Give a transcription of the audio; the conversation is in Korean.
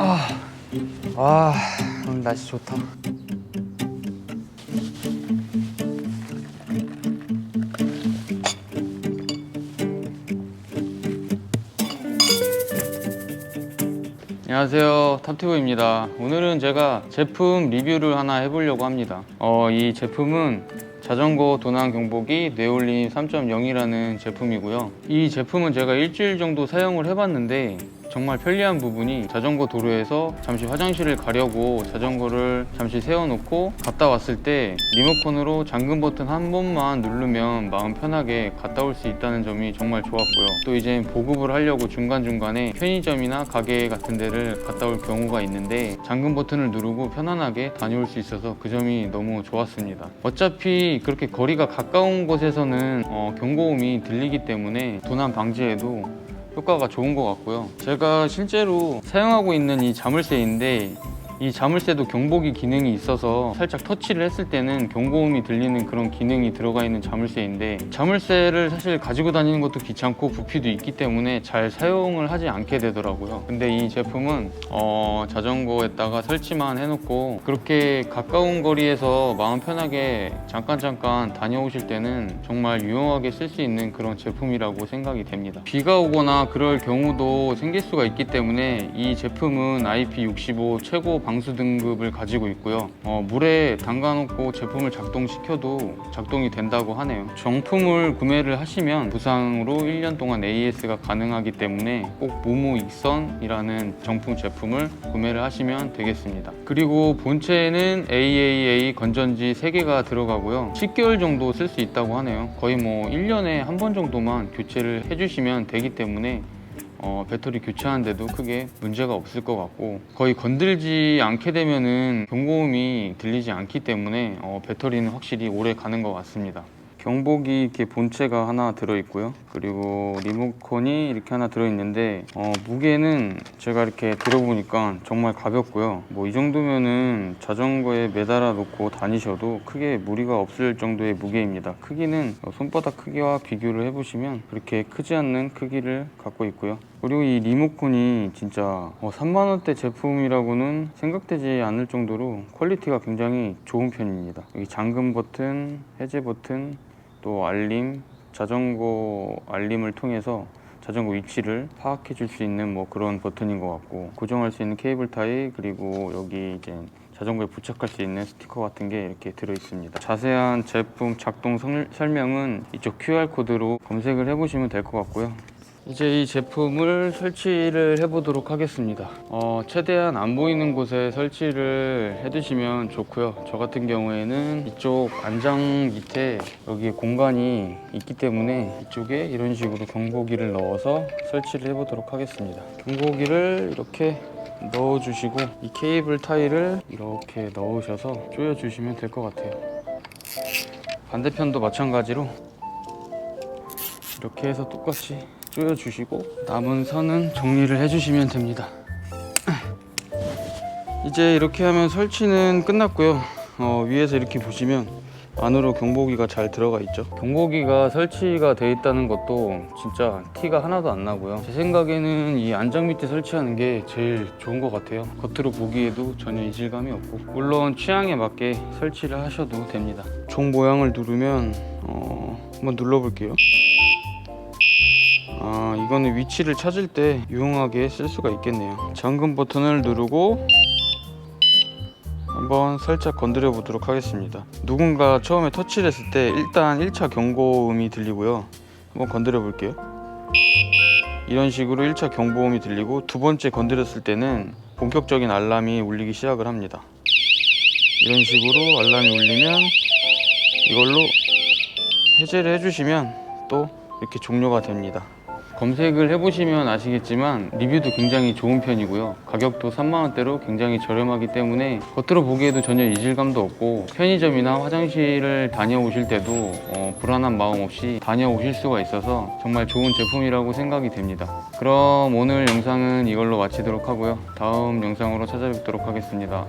아, 아 오늘 날씨 좋다. 안녕하세요. 탑티브입니다. 오늘은 제가 제품 리뷰를 하나 해보려고 합니다. 어, 이 제품은 자전거 도난 경보기 네올린 3.0이라는 제품이고요 이 제품은 제가 일주일 정도 사용을 해봤는데 정말 편리한 부분이 자전거 도로에서 잠시 화장실을 가려고 자전거를 잠시 세워놓고 갔다 왔을 때 리모컨으로 잠금 버튼 한 번만 누르면 마음 편하게 갔다 올 수 있다는 점이 정말 좋았고요. 또 이제 보급을 하려고 중간중간에 편의점이나 가게 같은 데를 갔다 올 경우가 있는데 잠금 버튼을 누르고 편안하게 다녀올 수 있어서 그 점이 너무 좋았습니다. 어차피 그렇게 거리가 가까운 곳에서는 어, 경고음이 들리기 때문에 도난 방지에도 효과가 좋은 것 같고요. 제가 실제로 사용하고 있는 이 자물쇠인데 이 자물쇠도 경보기 기능이 있어서 살짝 터치를 했을 때는 경고음이 들리는 그런 기능이 들어가 있는 자물쇠인데 자물쇠를 사실 가지고 다니는 것도 귀찮고 부피도 있기 때문에 잘 사용을 하지 않게 되더라고요. 근데 이 제품은 어, 자전거에다가 설치만 해놓고 그렇게 가까운 거리에서 마음 편하게 잠깐 잠깐 다녀오실 때는 정말 유용하게 쓸 수 있는 그런 제품이라고 생각이 됩니다. 비가 오거나 그럴 경우도 생길 수가 있기 때문에 이 제품은 IP65 최고 방수 등급을 가지고 있고요. 어, 물에 담가놓고 제품을 작동시켜도 작동이 된다고 하네요. 정품을 구매를 하시면 부상으로 1년 동안 AS가 가능하기 때문에 꼭 무무 익선이라는 정품 제품을 구매를 하시면 되겠습니다. 그리고 본체에는 AAA 건전지 3개가 들어가고요. 10개월 정도 쓸 수 있다고 하네요. 거의 뭐 1년에 한 번 정도만 교체를 해주시면 되기 때문에 어, 배터리 교체하는데도 크게 문제가 없을 것 같고 거의 건들지 않게 되면은 경고음이 들리지 않기 때문에 어, 배터리는 확실히 오래 가는 것 같습니다. 경보기 이렇게 본체가 하나 들어있고요. 그리고 리모컨이 이렇게 하나 들어있는데 어, 무게는 제가 이렇게 들어보니까 정말 가볍고요. 뭐 이 정도면은 자전거에 매달아 놓고 다니셔도 크게 무리가 없을 정도의 무게입니다. 크기는 어, 손바닥 크기와 비교를 해보시면 그렇게 크지 않는 크기를 갖고 있고요. 그리고 이 리모컨이 진짜 어, 3만 원대 제품이라고는 생각되지 않을 정도로 퀄리티가 굉장히 좋은 편입니다. 여기 잠금 버튼, 해제 버튼, 또 알림, 자전거 알림을 통해서 자전거 위치를 파악해 줄 수 있는 뭐 그런 버튼인 것 같고 고정할 수 있는 케이블 타이 그리고 여기 이제 자전거에 부착할 수 있는 스티커 같은 게 이렇게 들어 있습니다. 자세한 제품 작동 설- 설명은 이쪽 QR 코드로 검색을 해 보시면 될 것 같고요. 이제 이 제품을 설치를 해보도록 하겠습니다. 어, 최대한 안 보이는 곳에 설치를 해두시면 좋고요. 저 같은 경우에는 이쪽 안장 밑에 여기 공간이 있기 때문에 이쪽에 이런 식으로 경보기를 넣어서 설치를 해보도록 하겠습니다. 경보기를 이렇게 넣어주시고 이 케이블 타이를 이렇게 넣으셔서 조여주시면 될 것 같아요. 반대편도 마찬가지로 이렇게 해서 똑같이 조여주시고 남은 선은 정리를 해주시면 됩니다. 이제 이렇게 하면 설치는 끝났고요. 어, 위에서 이렇게 보시면 안으로 경보기가 잘 들어가 있죠. 경보기가 설치가 돼 있다는 것도 진짜 티가 하나도 안 나고요. 제 생각에는 이 안장 밑에 설치하는 게 제일 좋은 것 같아요. 겉으로 보기에도 전혀 이질감이 없고 물론 취향에 맞게 설치를 하셔도 됩니다. 종 모양을 누르면 어, 한번 눌러볼게요. 아 이거는 위치를 찾을 때 유용하게 쓸 수가 있겠네요. 잠금 버튼을 누르고 한번 살짝 건드려 보도록 하겠습니다. 누군가 처음에 터치를 했을 때 일단 1차 경고음이 들리고요. 한번 건드려 볼게요. 이런 식으로 1차 경보음이 들리고 두 번째 건드렸을 때는 본격적인 알람이 울리기 시작을 합니다. 이런 식으로 알람이 울리면 이걸로 해제를 해주시면 또 이렇게 종료가 됩니다 검색을 해보시면 아시겠지만 리뷰도 굉장히 좋은 편이고요. 가격도 3만원대로 굉장히 저렴하기 때문에 겉으로 보기에도 전혀 이질감도 없고 편의점이나 화장실을 다녀오실 때도 어, 불안한 마음 없이 다녀오실 수가 있어서 정말 좋은 제품이라고 생각이 됩니다. 그럼 오늘 영상은 이걸로 마치도록 하고요. 다음 영상으로 찾아뵙도록 하겠습니다